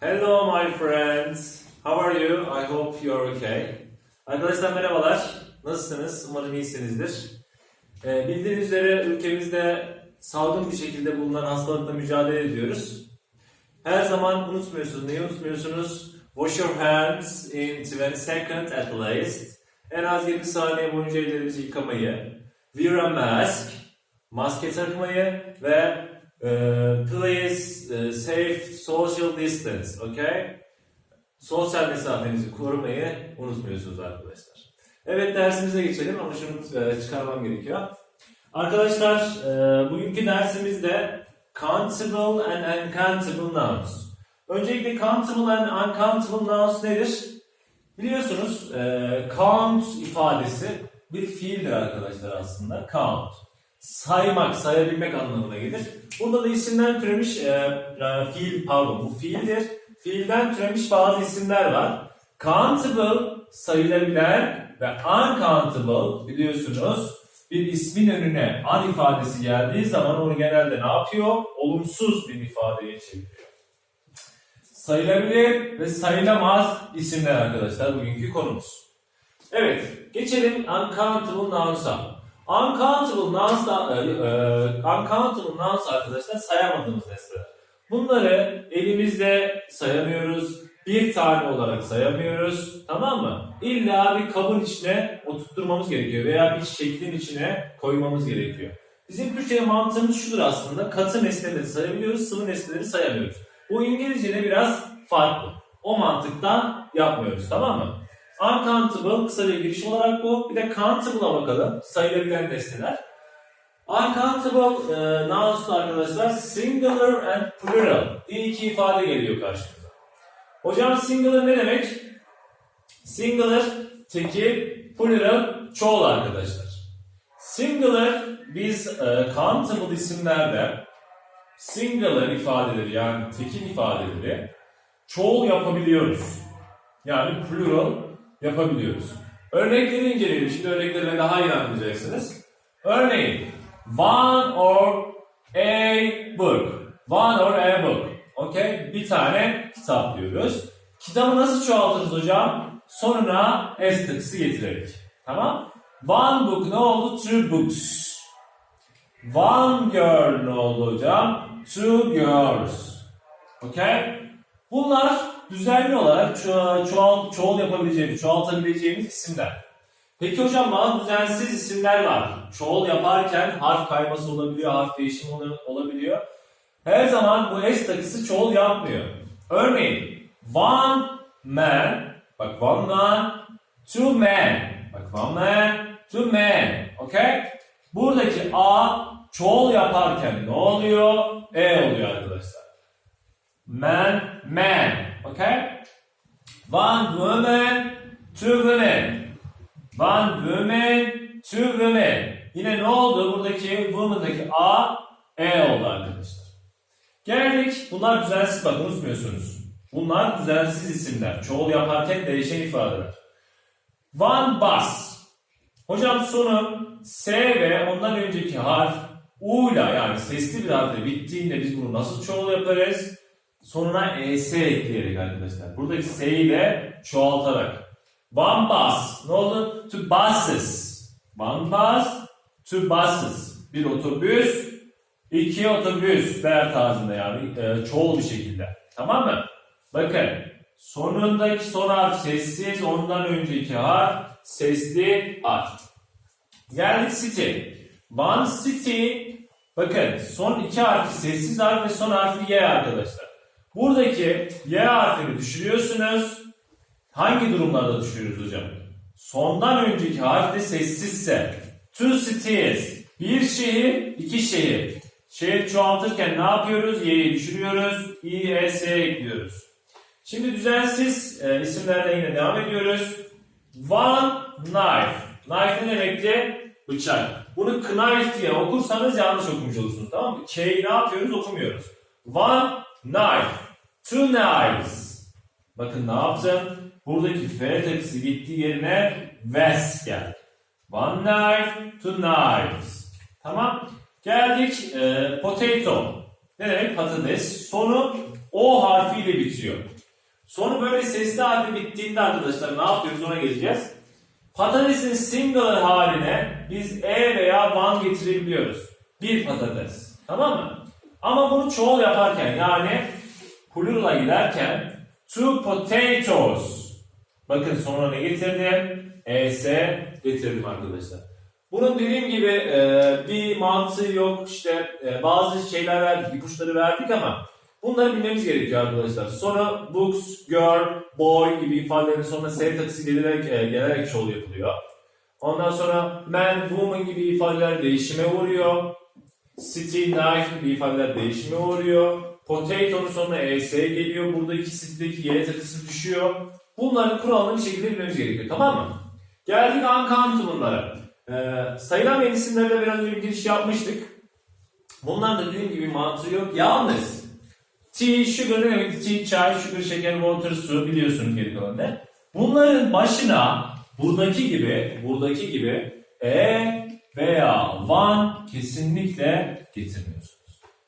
Hello my friends. How are you? I hope you're okay. Arkadaşlar merhabalar. Nasılsınız? Umarım iyisinizdir. Ee, bildiğiniz üzere ülkemizde salgın bir şekilde bulunan hastalıkla mücadele ediyoruz. Her zaman unutmuyorsunuz. Neyi unutmuyorsunuz? Wash your hands in 20 seconds at least. En az 20 saniye boyunca ellerimizi yıkamayı. Wear a mask. Maske takmayı ve e, please e, safe social distance. Okay? Sosyal mesafenizi korumayı unutmuyorsunuz arkadaşlar. Evet dersimize geçelim ama şunu e, çıkarmam gerekiyor. Arkadaşlar e, bugünkü dersimizde countable and uncountable nouns. Öncelikle countable and uncountable nouns nedir? Biliyorsunuz e, count ifadesi bir fiildir arkadaşlar aslında. Count. Saymak, sayabilmek anlamına gelir. Burada da isimden türemiş e, e, fiil, pardon bu fiildir. Fiilden türemiş bazı isimler var. Countable sayılabilen ve uncountable biliyorsunuz bir ismin önüne an ifadesi geldiği zaman onu genelde ne yapıyor? Olumsuz bir ifadeye çeviriyor. Sayılabilir ve sayılamaz isimler arkadaşlar bugünkü konumuz. Evet, geçelim uncountable nouns'a. Uncountable nouns, e, e, uncountable nouns arkadaşlar sayamadığımız nesneler. Bunları elimizde sayamıyoruz, bir tane olarak sayamıyoruz, tamam mı? İlla bir kabın içine oturtturmamız gerekiyor veya bir şeklin içine koymamız gerekiyor. Bizim Türkçe mantığımız şudur aslında, katı nesneleri sayabiliyoruz, sıvı nesneleri sayamıyoruz. Bu İngilizce'de biraz farklı. O mantıktan yapmıyoruz, tamam mı? Uncountable kısa bir giriş olarak bu. Bir de countable'a bakalım. Sayılabilen nesneler. Uncountable e, nouns arkadaşlar singular and plural diye iki ifade geliyor karşımıza. Hocam singular ne demek? Singular tekil, plural çoğul arkadaşlar. Singular biz e, countable isimlerde singular ifadeleri yani tekil ifadeleri çoğul yapabiliyoruz. Yani plural yapabiliyoruz. Örnekleri inceleyelim. Şimdi örneklerle daha iyi anlayacaksınız. Örneğin one or a book. One or a book. Okay? Bir tane kitap diyoruz. Kitabı nasıl çoğaltırız hocam? Sonuna s tıksı getirerek. Tamam? One book ne oldu? Two books. One girl ne oldu hocam? Two girls. Okay? Bunlar düzenli olarak ço- çoğal, çoğul yapabileceğimiz, çoğaltabileceğimiz isimler. Peki hocam bazı düzensiz isimler var. Çoğul yaparken harf kayması olabiliyor, harf değişimi ol- olabiliyor. Her zaman bu S takısı çoğul yapmıyor. Örneğin one man, bak one man, two men, bak one man, two men, okay? Buradaki A çoğul yaparken ne oluyor? E oluyor arkadaşlar. Man, man, okay? One woman, two women. One woman, two women. Yine ne oldu? Buradaki woman'daki A, E oldu arkadaşlar. Geldik. Bunlar düzensiz bak unutmuyorsunuz. Bunlar düzensiz isimler. Çoğul yaparken değişen ifadeler. One bus. Hocam sonu S ve ondan önceki harf U ile yani sesli bir harfle bittiğinde biz bunu nasıl çoğul yaparız? Sonuna ES ekleyerek arkadaşlar. Buradaki S ile çoğaltarak. One bus. Ne oldu? Two buses. One bus, two buses. Bir otobüs, iki otobüs. Der tarzında yani e, çoğul bir şekilde. Tamam mı? Bakın. Sonundaki son harf sessiz, ondan önceki harf sesli harf. Geldik city. One city. Bakın son iki harfi sessiz harf ve son harfi Y arkadaşlar. Buradaki Y harfini düşürüyorsunuz. Hangi durumlarda düşürüyoruz hocam? Sondan önceki harf de sessizse. Two cities. Bir şehir, iki şehir. Şehir çoğaltırken ne yapıyoruz? Y'yi düşürüyoruz. İ, E, S ekliyoruz. Şimdi düzensiz e, isimlerle yine devam ediyoruz. One knife. Knife ne demekti? Bıçak. Bunu knife diye okursanız yanlış okumuş olursunuz tamam mı? K'yi ne yapıyoruz? Okumuyoruz. One knife. Knives. Bakın ne yaptım? Buradaki F takısı gittiği yerine vest geldi. One knife, two knives. Tamam. Geldik e, potato. Ne demek patates? Sonu O harfiyle bitiyor. Sonu böyle sesli harfi bittiğinde arkadaşlar ne yapıyoruz ona geleceğiz. Patatesin singular haline biz e veya one getirebiliyoruz. Bir patates. Tamam mı? Ama bunu çoğul yaparken yani plural'a giderken two potatoes. Bakın sonra ne getirdim? es getirdim arkadaşlar. Bunun dediğim gibi e, bir mantığı yok. İşte e, bazı şeyler verdik, ipuçları verdik ama bunları bilmemiz gerekiyor arkadaşlar. Sonra books, girl, boy gibi ifadelerin sonuna S takısı gelerek, e, gelerek çoğul yapılıyor. Ondan sonra man, woman gibi ifadeler değişime uğruyor. City, knife gibi ifadeler değişime uğruyor. Potato'nun sonuna ES geliyor. Buradaki city'deki Y takısı düşüyor. Bunların kuralını bir şekilde bilmemiz gerekiyor. Tamam mı? Geldik uncountable'lara. Ee, sayılamayan isimlerle biraz önce bir giriş yapmıştık. Bunlar da dediğim gibi mantığı yok. Yalnız tea, sugar ne demek? Tea, çay, sugar, şeker, water, su biliyorsunuz geri kalanını. Bunların başına buradaki gibi, buradaki gibi e veya one kesinlikle getirmiyorsunuz.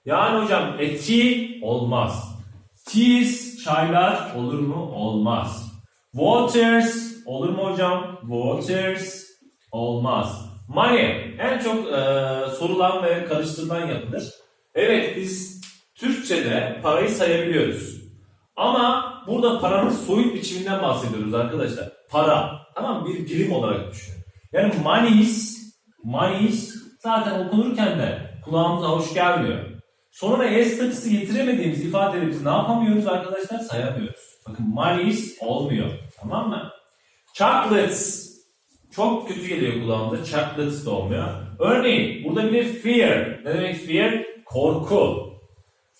Yani hocam e tea olmaz. Teas, çaylar olur mu? Olmaz. Waters olur mu hocam? Waters olmaz. Money en çok e, sorulan ve karıştırılan yapılır. Evet biz Türkçe'de parayı sayabiliyoruz. Ama burada paranın soyut biçiminden bahsediyoruz arkadaşlar. Para. Tamam? Bir birim olarak düşünün. Yani monies, monies zaten okunurken de kulağımıza hoş gelmiyor. Sonra es takısı getiremediğimiz ifadeleri biz ne yapamıyoruz arkadaşlar? Sayamıyoruz. Bakın monies olmuyor. Tamam mı? Chocolates. Çok kötü geliyor kulağımıza. Chocolates da olmuyor. Örneğin burada bir fear. Ne demek fear? Korku.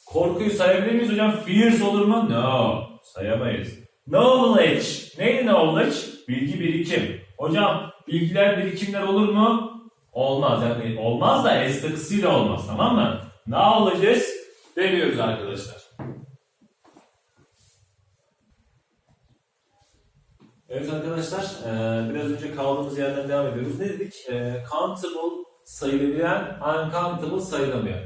Korkuyu sayabilir miyiz hocam? Fears olur mu? No. Sayamayız. Knowledge. Neydi knowledge? Bilgi birikim. Hocam bilgiler birikimler olur mu? Olmaz. Yani olmaz da es takısıyla olmaz. Tamam mı? Knowledges demiyoruz arkadaşlar. Evet arkadaşlar, eee, biraz önce kaldığımız yerden devam ediyoruz. Ne dedik? Eee, countable sayılabilen, uncountable sayılamıyor.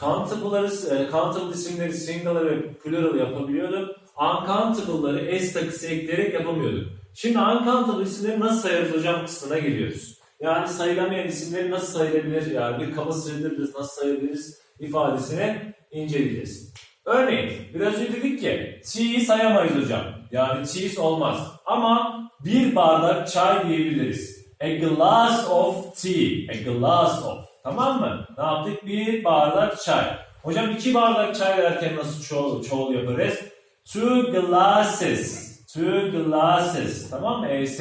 Countable'ları, eee, countable isimleri singular ve plural yapabiliyorduk. Uncountable'ları s takısı ekleyerek yapamıyorduk. Şimdi uncountable isimleri nasıl sayarız hocam kısmına geliyoruz. Yani sayılamayan isimleri nasıl sayılabilir, yani bir kaba sığdırırız, nasıl sayabiliriz ifadesini inceleyeceğiz. Örneğin biraz önce dedik ki tea'yi sayamayız hocam. Yani cheese olmaz. Ama bir bardak çay diyebiliriz. A glass of tea. A glass of. Tamam mı? Ne yaptık? Bir bardak çay. Hocam iki bardak çay derken nasıl çoğul, çoğul yaparız? Two glasses. Two glasses. Tamam mı? ES.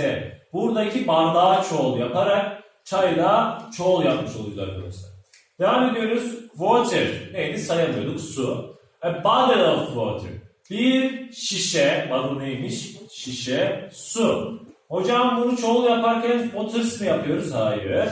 Buradaki bardağı çoğul yaparak çayla çoğul yapmış oluyoruz arkadaşlar. Devam ediyoruz. Water. Neydi? Sayamıyorduk. Su. A bottle of water. Bir şişe, bottle neymiş? Şişe, su. Hocam bunu çoğul yaparken waters mı yapıyoruz? Hayır.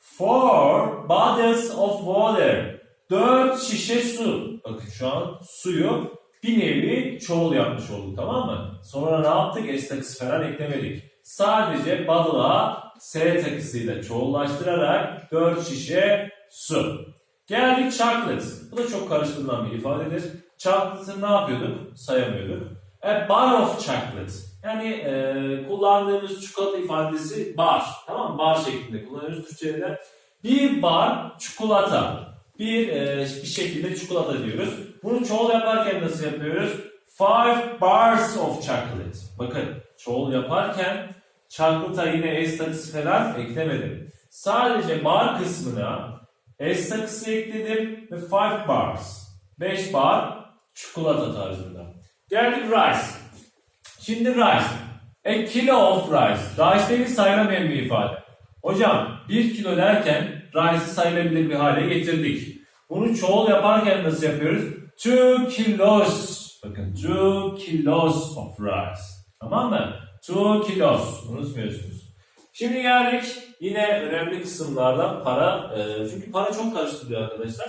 Four bottles of water. Dört şişe su. Bakın şu an suyu bir nevi çoğul yapmış olduk tamam mı? Sonra ne yaptık? S takısı falan eklemedik. Sadece bottle'a S takısıyla çoğullaştırarak dört şişe su. Geldik chocolate. Bu da çok karıştırılan bir ifadedir. Chocolate'ı ne yapıyorduk? Sayamıyorduk. A bar of chocolate. Yani e, kullandığımız çikolata ifadesi bar. Tamam mı? Bar şeklinde kullanıyoruz Türkçe'de. Bir bar çikolata. Bir, e, bir şekilde çikolata diyoruz. Bunu çoğul yaparken nasıl yapıyoruz? Five bars of chocolate. Bakın çoğul yaparken chocolate'a yine S takısı falan eklemedim. Sadece bar kısmına S takısı ekledim ve 5 bars. 5 bar çikolata tarzında. Geldik rice. Şimdi rice. A kilo of rice. Rice değil sayılamayan bir ifade. Hocam 1 kilo derken rice'i sayılabilir bir hale getirdik. Bunu çoğul yaparken nasıl yapıyoruz? 2 kilos. Bakın 2 kilos of rice. Tamam mı? 2 kilos. Unutmuyorsunuz. Şimdi geldik yine önemli kısımlardan para. Ee, çünkü para çok karıştırıyor arkadaşlar.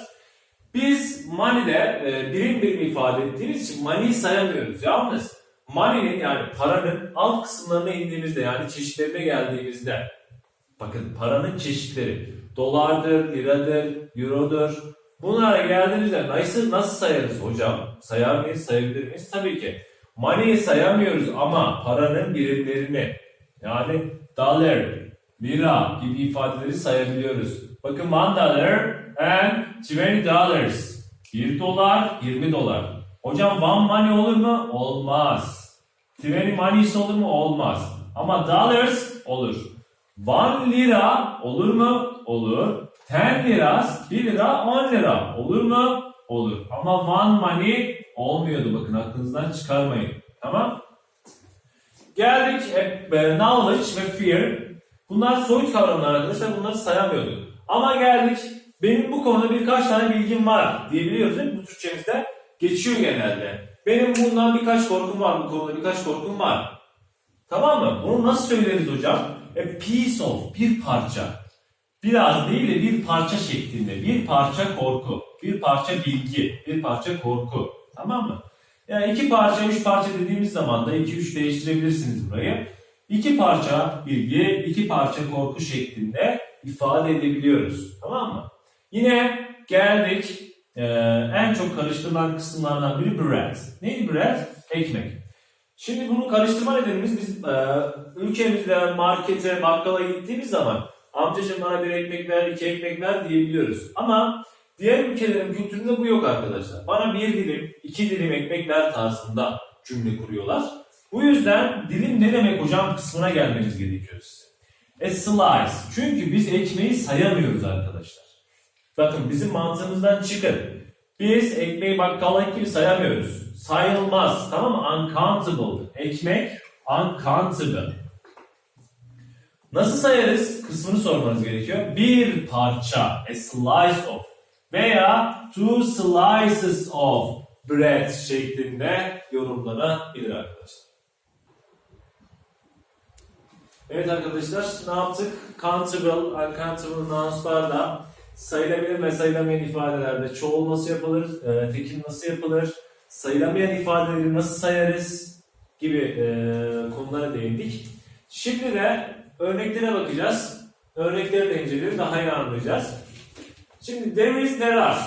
Biz money'de e, birim birim ifade ettiğimiz için money'i sayamıyoruz. Yalnız money'nin yani paranın alt kısımlarına indiğimizde yani çeşitlerine geldiğimizde bakın paranın çeşitleri dolardır, liradır, eurodur. Bunlara geldiğimizde nasıl, nasıl sayarız hocam? Sayar mıyız, sayabilir miyiz? Tabii ki. Money'i sayamıyoruz ama paranın birimlerini yani dollar, lira gibi ifadeleri sayabiliyoruz. Bakın one dollar and 20 dollars. 1 dolar, 20 dolar. Hocam one money olur mu? Olmaz. 20 monies olur mu? Olmaz. Ama dollars olur. 1 lira olur mu? Olur. 10 lira, 1 lira, 10 lira olur mu? Olur. Ama one money olmuyordu bakın aklınızdan çıkarmayın. Tamam? Geldik hep e, knowledge ve fear. Bunlar soyut kavramlar arkadaşlar. Bunları sayamıyorduk. Ama geldik benim bu konuda birkaç tane bilgim var diyebiliyoruz değil mi? Bu Türkçemizde geçiyor genelde. Benim bundan birkaç korkum var. Bu konuda birkaç korkum var. Tamam mı? Bunu nasıl söyleriz hocam? A piece of, bir parça. Biraz değil de bir parça şeklinde. Bir parça korku, bir parça bilgi, bir parça korku. Tamam mı? Yani iki parça, üç parça dediğimiz zaman da iki üç değiştirebilirsiniz burayı. İki parça bilgi, iki parça korku şeklinde ifade edebiliyoruz. Tamam mı? Yine geldik eee, en çok karıştırılan kısımlardan biri bread. Neydi bread? Ekmek. Şimdi bunu karıştırma nedenimiz biz eee, ülkemizde markete, bakkala gittiğimiz zaman amcacığım bana bir ekmek ver, iki ekmek ver diyebiliyoruz. Ama diğer ülkelerin kültüründe bu yok arkadaşlar. Bana bir dilim, iki dilim ekmek ver tarzında cümle kuruyorlar. Bu yüzden dilim ne demek hocam kısmına gelmeniz gerekiyor size. A slice. Çünkü biz ekmeği sayamıyoruz arkadaşlar. Bakın bizim mantığımızdan çıkın. Biz ekmeği bakkaldaki gibi sayamıyoruz. Sayılmaz. Tamam mı? Uncountable. Ekmek uncountable. Nasıl sayarız? Kısmını sormanız gerekiyor. Bir parça. A slice of. Veya two slices of bread şeklinde yorumlanabilir arkadaşlar. Evet arkadaşlar ne yaptık? Countable, uncountable nouns'larla sayılabilir ve sayılamayan ifadelerde çoğul nasıl yapılır, e, tekil nasıl yapılır, sayılamayan ifadeleri nasıl sayarız gibi e, konulara değindik. Şimdi de örneklere bakacağız. Örnekleri de inceleyelim, daha iyi anlayacağız. Şimdi there is, there are.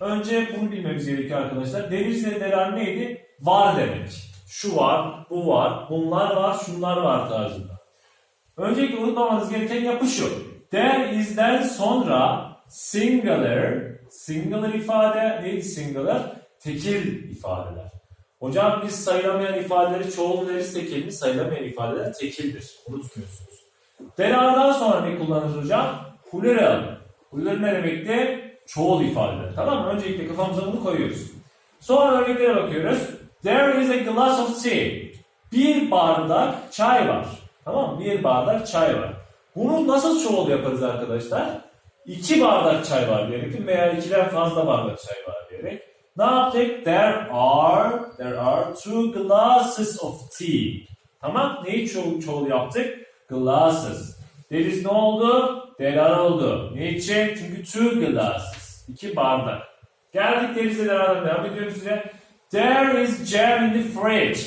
Önce bunu bilmemiz gerekiyor arkadaşlar. There is ve neydi? Var demek. Şu var, bu var, bunlar var, şunlar var tarzında. Öncelikle unutmamanız gereken yapı şu. There is'den sonra singular, singular ifade neydi singular? Tekil ifadeler. Hocam biz sayılamayan ifadeleri çoğul deriz tekil, sayılamayan ifadeler tekildir. Unutmuyorsunuz. There are'dan sonra ne kullanırız hocam? Plural. Plural ne demekti? Çoğul ifadeler. Tamam mı? Öncelikle kafamıza bunu koyuyoruz. Sonra örneklere bakıyoruz. There is a glass of tea. Bir bardak çay var. Tamam mı? Bir bardak çay var. Bunu nasıl çoğul yaparız arkadaşlar? İki bardak çay var diyerek veya ikiden fazla bardak çay var diyerek. Ne yaptık? There are, there are two glasses of tea. Tamam. Neyi çoğul, çoğul yaptık? Glasses. İs ne oldu? There are oldu. Niçin? Çünkü two glasses. İki bardak. Geldik derize devam devam ediyoruz size. There is jam in the fridge.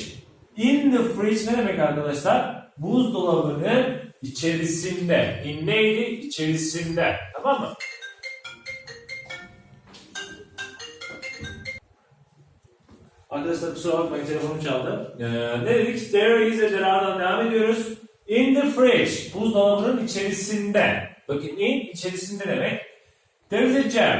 In the fridge ne demek arkadaşlar? Buzdolabının içerisinde. In neydi? İçerisinde. Tamam mı? Arkadaşlar kusura bakmayın telefonum çaldı. Ee, ne dedik? There is a there'dan devam ediyoruz. In the fridge. Buzdolabının içerisinde. Bakın in içerisinde demek. There is a jam.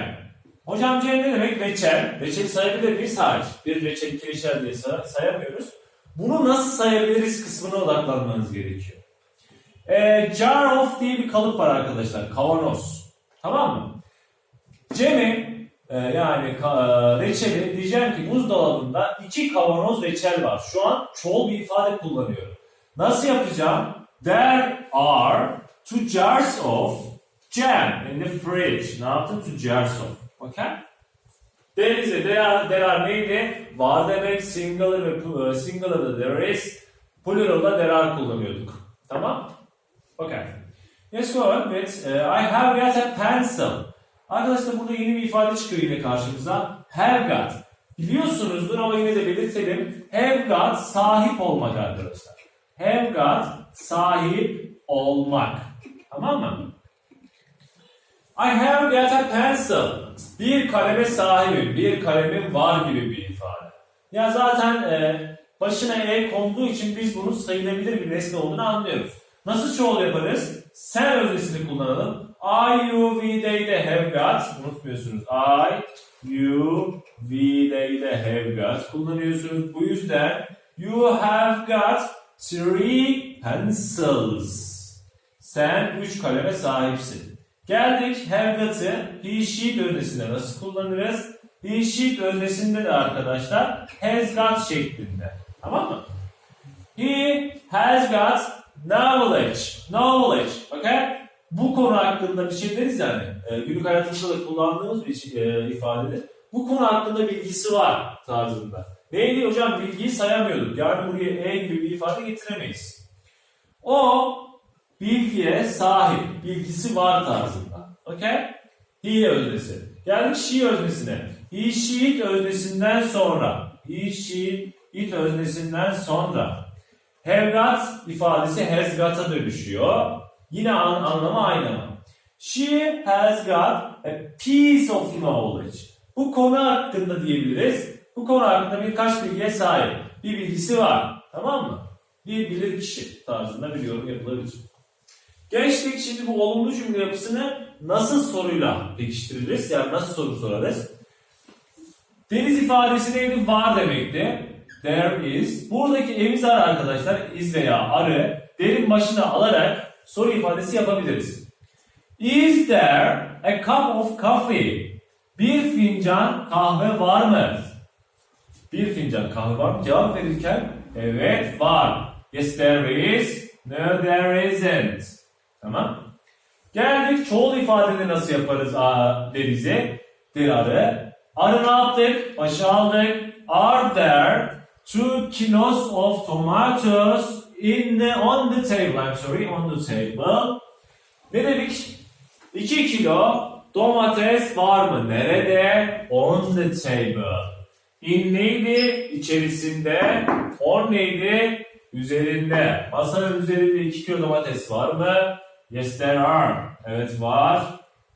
Hocam jam ne demek? Reçel. Reçeli sayabilir miyiz? Hayır. Bir reçel, iki reçel diye say- sayamıyoruz. Bunu nasıl sayabiliriz kısmına odaklanmanız gerekiyor. Ee, jar of diye bir kalıp var arkadaşlar. Kavanoz. Tamam mı? Cem'i e, yani ka- e, reçeli diyeceğim ki buzdolabında iki kavanoz reçel var. Şu an çoğul bir ifade kullanıyorum. Nasıl yapacağım? There are two jars of jam in the fridge. Ne yaptım? Two jars of. Okay? There is a, there are, there are neydi? Var demek singular ve e, singular'da there is, plural'da there are kullanıyorduk. Tamam? Okay. Let's go on with uh, I have got a pencil. Arkadaşlar burada yeni bir ifade çıkıyor yine karşımıza. Have got. Biliyorsunuzdur ama yine de belirtelim. Have got sahip olmak arkadaşlar. Have got sahip olmak. Tamam mı? I have got a pencil. Bir kaleme sahibim, bir kalemim var gibi bir ifade. Ya zaten e, başına e konduğu için biz bunun sayılabilir bir nesne olduğunu anlıyoruz. Nasıl çoğul yaparız? Sen öznesini kullanalım. I, you, we, they de have got. Unutmuyorsunuz. I, you, we, they de have got kullanıyorsunuz. Bu yüzden you have got three pencils. Sen üç kaleme sahipsin. Geldik have got'ı he, she öznesinde nasıl kullanırız? He, she öznesinde de arkadaşlar has got şeklinde. Tamam mı? He has got knowledge. Knowledge. Okay? Bu konu hakkında bir şey deriz yani. E, günlük hayatımızda da kullandığımız bir e, ifadedir. Bu konu hakkında bilgisi var tarzında. Neydi hocam? Bilgiyi sayamıyorduk. Yani buraya e gibi bir ifade getiremeyiz. O bilgiye sahip, bilgisi var tarzında. Okay? He öznesi. Geldik she öznesine. He, she, it öznesinden sonra. He, she, it öznesinden sonra. Have got ifadesi has got'a dönüşüyor. Yine an, anlamı aynı ama. She has got a piece of knowledge. Bu konu hakkında diyebiliriz. Bu konu hakkında birkaç bilgiye sahip. Bir bilgisi var. Tamam mı? Bir bilir kişi tarzında bir yorum yapılabilir. Geçtik şimdi bu olumlu cümle yapısını nasıl soruyla pekiştiririz? Yani nasıl soru sorarız? Deniz ifadesi neydi? Var demekti. There is. Buradaki emiz arı arkadaşlar is veya arı derin başına alarak soru ifadesi yapabiliriz. Is there a cup of coffee? Bir fincan kahve var mı? Bir fincan kahve var mı? Cevap verirken evet var. Yes there is. No there isn't. Tamam. Geldik çoğul ifadeni nasıl yaparız a, derize? Der arı. Arı ne yaptık? Başa aldık. Are there two kilos of tomatoes in the, on the table? I'm sorry, on the table. Ne dedik? 2 kilo domates var mı? Nerede? On the table. In neydi? İçerisinde. On neydi? Üzerinde. Masanın üzerinde 2 kilo domates var mı? Yes there are. Evet var.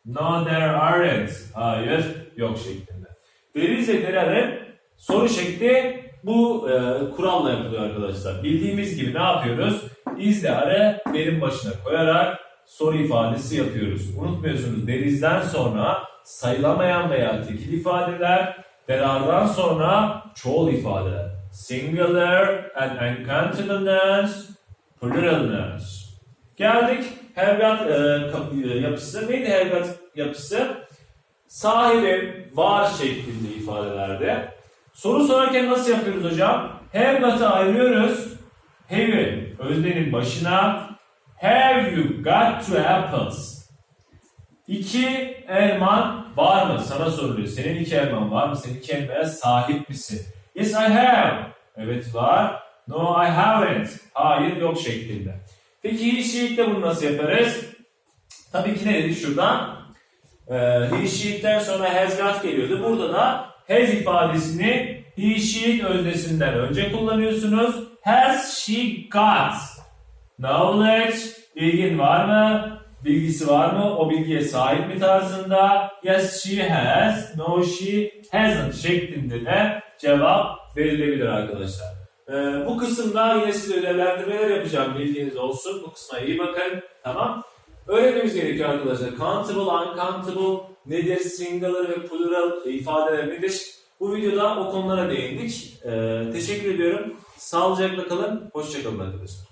No there aren't. Hayır yok şeklinde. Derize derarın soru şekli bu e, kuralla yapılıyor arkadaşlar. Bildiğimiz gibi ne yapıyoruz? İzle arı benim başına koyarak soru ifadesi yapıyoruz. Unutmuyorsunuz derizden sonra sayılamayan veya tekil ifadeler, derardan sonra çoğul ifadeler. Singular and uncountable nouns, plural nouns. Geldik Helgat e, e, yapısı. Neydi Helgat yapısı? Sahibim var şeklinde ifadelerde. Soru sorarken nasıl yapıyoruz hocam? Helgat'ı ayırıyoruz. Have'in öznenin başına Have you got two apples? İki elman var mı? Sana soruluyor. Senin iki elman var mı? Senin iki elmaya sahip misin? Yes I have. Evet var. No I haven't. Hayır yok şeklinde. Peki sheet'te bunu nasıl yaparız? Tabii ki ne dedik şuradan? Ee, sonra has got geliyordu. Burada da has ifadesini sheet öznesinden önce kullanıyorsunuz. Has she got knowledge? Bilgin var mı? Bilgisi var mı? O bilgiye sahip mi tarzında? Yes she has. No she hasn't şeklinde de cevap verilebilir arkadaşlar. Ee, bu kısımda yine size ödevlendirmeler yapacağım bilginiz olsun. Bu kısma iyi bakın. Tamam. Öğrenmemiz gerekiyor arkadaşlar. Countable, uncountable nedir? Singular ve plural ifadeler nedir? Bu videoda o konulara değindik. Ee, teşekkür ediyorum. Sağlıcakla kalın. Hoşçakalın arkadaşlar.